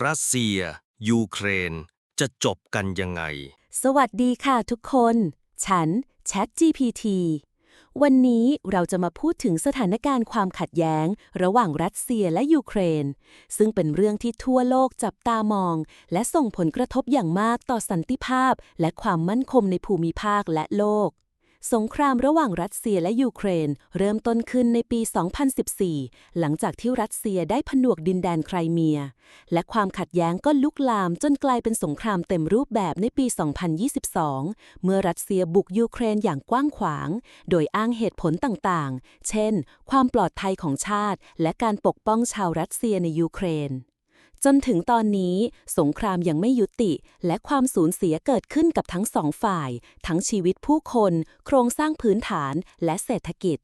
รัสเซีย ยูเครน จะจบกันยังไง สวัสดีค่ะทุกคน ฉัน ChatGPT วันนี้เราจะมาพูดถึงสถานการณ์ความขัดแย้ง ระหว่างรัสเซียและยูเครน ซึ่งเป็นเรื่องที่ทั่วโลกจับตามอง และส่งผลกระทบอย่างมากต่อสันติภาพ และความมั่นคงในภูมิภาคและโลก สงครามระหว่างรัสเซียและยูเครน เริ่มต้นขึ้นในปี 2014 หลังจากที่รัสเซียได้ผนวกดินแดนไครเมีย และความขัดแย้งก็ลุกลามจนกลายเป็นสงครามเต็มรูปแบบในปี 2022 เมื่อรัสเซียบุกยูเครนอย่างกว้างขวาง โดยอ้างเหตุผลต่างๆ เช่น ความปลอดภัยของชาติ และการปกป้องชาวรัสเซียในยูเครน จนถึงตอนนี้สงครามยังไม่ยุติ และความสูญเสียเกิดขึ้นกับทั้งสองฝ่าย ทั้งชีวิตผู้คน โครงสร้างพื้นฐานและเศรษฐกิจ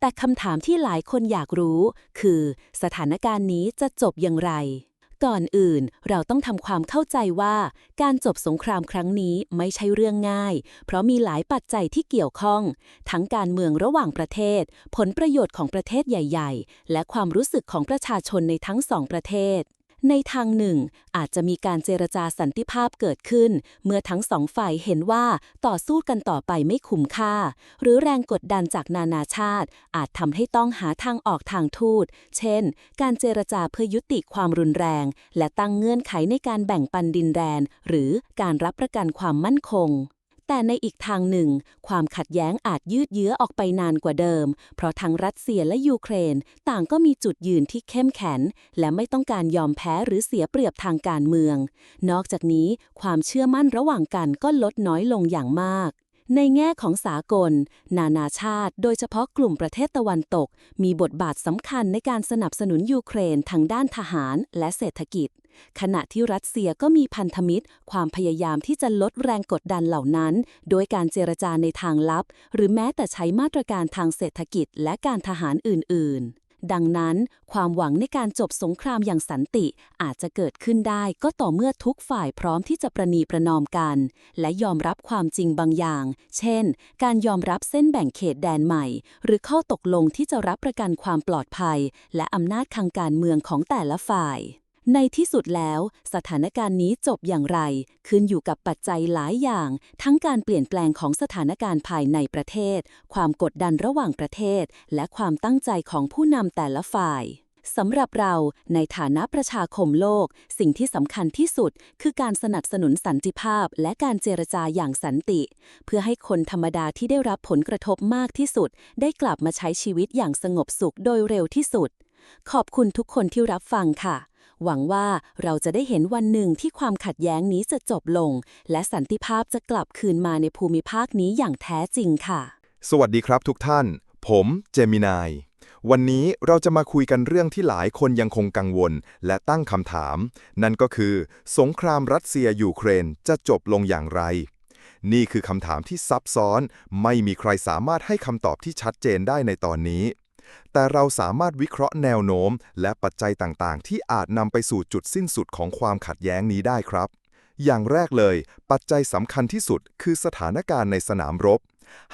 แต่คำถามที่หลายคนอยากรู้ คือ สถานการณ์นี้จะจบอย่างไร ก่อนอื่นเราต้องทำความเข้าใจว่า การจบสงครามครั้งนี้ไม่ใช่เรื่องง่าย เพราะมีหลายปัจจัยที่เกี่ยวข้อง ทั้งการเมืองระหว่างประเทศ ผลประโยชน์ของประเทศใหญ่ ๆ และความรู้สึกของประชาชนในทั้งสองประเทศ ในทางหนึ่ง อาจจะมีการเจรจาสันติภาพเกิดขึ้น เมื่อทั้งสองฝ่ายเห็นว่าต่อสู้กันต่อไปไม่คุ้มค่า หรือแรงกดดันจากนานาชาติ อาจทำให้ต้องหาทางออกทางทูต เช่น การเจรจาเพื่อยุติความรุนแรง และตั้งเงื่อนไขในการแบ่งปันดินแดน หรือการรับประกันความมั่นคง แต่ในอีกทางหนึ่ง ความขัดแย้งอาจยืดเยื้อออกไปนานกว่าเดิม เพราะทั้งรัสเซียและยูเครน ต่างก็มีจุดยืนที่เข้มแข็ง และไม่ต้องการยอมแพ้หรือเสียเปรียบทางการเมือง นอกจากนี้ความเชื่อมั่นระหว่างกันก็ลดน้อยลงอย่างมาก ในแง่ของสากล นานาชาติ โดยเฉพาะกลุ่มประเทศตะวันตก มีบทบาทสำคัญในการสนับสนุนยูเครนทางด้านทหารและเศรษฐกิจ ขณะที่รัสเซียก็มีพันธมิตร ความพยายามที่จะลดแรงกดดันเหล่านั้น โดยการเจรจาในทางลับ หรือแม้แต่ใช้มาตรการทางเศรษฐกิจและการทหารอื่น ๆ ดังนั้นความหวังในการจบสงครามอย่างสันติอาจจะเกิดขึ้นได้ก็ต่อเมื่อทุกฝ่ายพร้อมที่จะประนีประนอมกัน และยอมรับความจริงบางอย่าง เช่น การยอมรับเส้นแบ่งเขตแดนใหม่ หรือข้อตกลงที่จะรับประกันความปลอดภัย และอำนาจทางการเมืองของแต่ละฝ่าย ในที่สุดแล้วสถานการณ์นี้จบอย่างไร ขึ้นอยู่กับปัจจัยหลายอย่าง ทั้งการเปลี่ยนแปลงของสถานการณ์ภายในประเทศ ความกดดันระหว่างประเทศ และความตั้งใจของผู้นำแต่ละฝ่ายสำหรับเราในฐานะประชาคมโลก สิ่งที่สำคัญที่สุด คือการสนับสนุนสันติภาพ และการเจรจาอย่างสันติ เพื่อให้คนธรรมดาที่ได้รับผลกระทบมากที่สุด ได้กลับมาใช้ชีวิตอย่างสงบสุขโดยเร็วที่สุด ขอบคุณทุกคนที่รับฟังค่ะ หวังว่าเราจะได้เห็นวันหนึ่งที่ความขัดแย้งนี้จะจบลง และสันติภาพจะกลับคืนมาในภูมิภาคนี้อย่างแท้จริงค่ะ สวัสดีครับทุกท่าน ผมเจมินาย วันนี้เราจะมาคุยกันเรื่องที่หลายคนยังคงกังวล และตั้งคำถาม นั่นก็คือ สงครามรัสเซียยูเครนจะจบลงอย่างไรนี่คือคำถามที่ซับซ้อน ไม่มีใครสามารถให้คำตอบที่ชัดเจนได้ในตอนนี้ แต่เราสามารถวิเคราะห์แนวโน้ม และปัจจัยต่างๆ ที่อาจนำไปสู่จุดสิ้นสุดของความขัดแย้งนี้ได้ครับ อย่างแรกเลย ปัจจัยสำคัญที่สุดคือสถานการณ์ในสนามรบ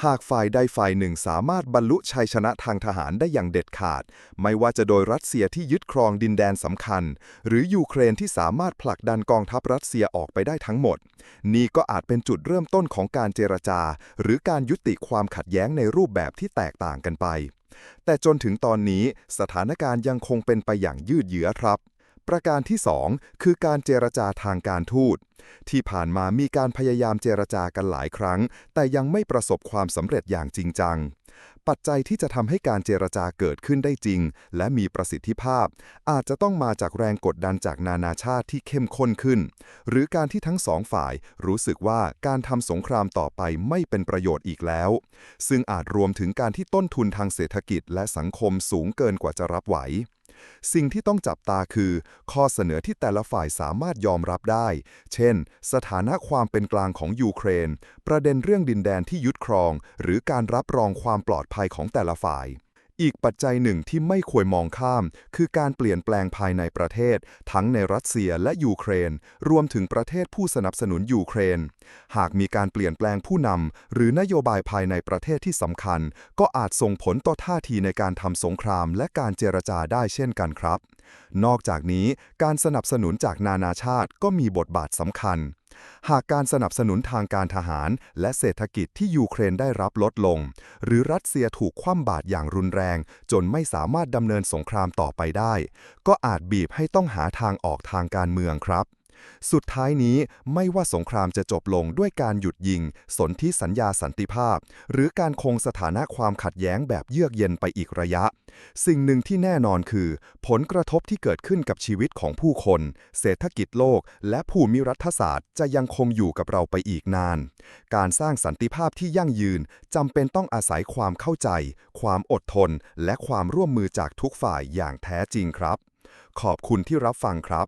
หากฝ่ายใดฝ่ายหนึ่งสามารถบรรลุชัยชนะทางทหารได้อย่างเด็ดขาด ไม่ว่าจะโดยรัสเซียที่ยึดครองดินแดนสำคัญ หรือยูเครนที่สามารถผลักดันกองทัพรัสเซียออกไปได้ทั้งหมด นี่ก็อาจเป็นจุดเริ่มต้นของการเจรจา หรือการยุติความขัดแย้งในรูปแบบที่แตกต่างกันไป แต่จนถึงตอนนี้สถานการณ์ยังคงเป็นไปอย่างยืดเยื้อครับ ประการที่ 2 คือการเจรจาทางการทูต ที่ผ่านมามีการพยายามเจรจากันหลายครั้ง แต่ยังไม่ประสบความสำเร็จอย่างจริงจัง ปัจจัยที่จะทำให้การเจรจาเกิดขึ้นได้จริง และมีประสิทธิภาพ อาจจะต้องมาจากแรงกดดันจากนานาชาติที่เข้มข้นขึ้น หรือการที่ทั้งสองฝ่าย รู้สึกว่าการทำสงครามต่อไปไม่เป็นประโยชน์อีกแล้ว ซึ่งอาจรวมถึงการที่ต้นทุนทางเศรษฐกิจและสังคมสูงเกินกว่าจะรับไหว สิ่งที่ต้องจับตาคือ ข้อเสนอที่แต่ละฝ่ายสามารถยอมรับได้ เช่น สถานะความเป็นกลางของยูเครน ประเด็นเรื่องดินแดนที่ยึดครอง หรือการรับรองความปลอดภัยของแต่ละฝ่าย อีกปัจจัยหนึ่งที่ไม่ควรมองข้าม คือการเปลี่ยนแปลงภายในประเทศ ทั้งในรัสเซียและยูเครน รวมถึงประเทศผู้สนับสนุนยูเครน หากมีการเปลี่ยนแปลงผู้นำหรือนโยบายภายในประเทศที่สำคัญ ก็อาจส่งผลต่อท่าทีในการทำสงครามและการเจรจาได้เช่นกันครับ นอกจากนี้การสนับสนุนจากนานาชาติก็มีบทบาทสำคัญ หากการสนับสนุนทางการทหาร และเศรษฐกิจที่ยูเครนได้รับลดลง หรือรัสเซียถูกคว่ำบาตรอย่างรุนแรง จนไม่สามารถดำเนินสงครามต่อไปได้ ก็อาจบีบให้ต้องหาทางออกทางการเมืองครับ สุดท้ายนี้ไม่ว่าสงครามจะจบลงด้วยการหยุดยิง สนธิสัญญาสันติภาพ หรือการคงสถานะความขัดแย้งแบบเยือกเย็นไปอีกระยะ สิ่งหนึ่งที่แน่นอนคือ ผลกระทบที่เกิดขึ้นกับชีวิตของผู้คน เศรษฐกิจโลก และภูมิรัฐศาสตร์จะยังคงอยู่กับเราไปอีกนาน การสร้างสันติภาพที่ยั่งยืนจำเป็นต้องอาศัยความเข้าใจ ความอดทน และความร่วมมือจากทุกฝ่ายอย่างแท้จริงครับ ขอบคุณที่รับฟังครับ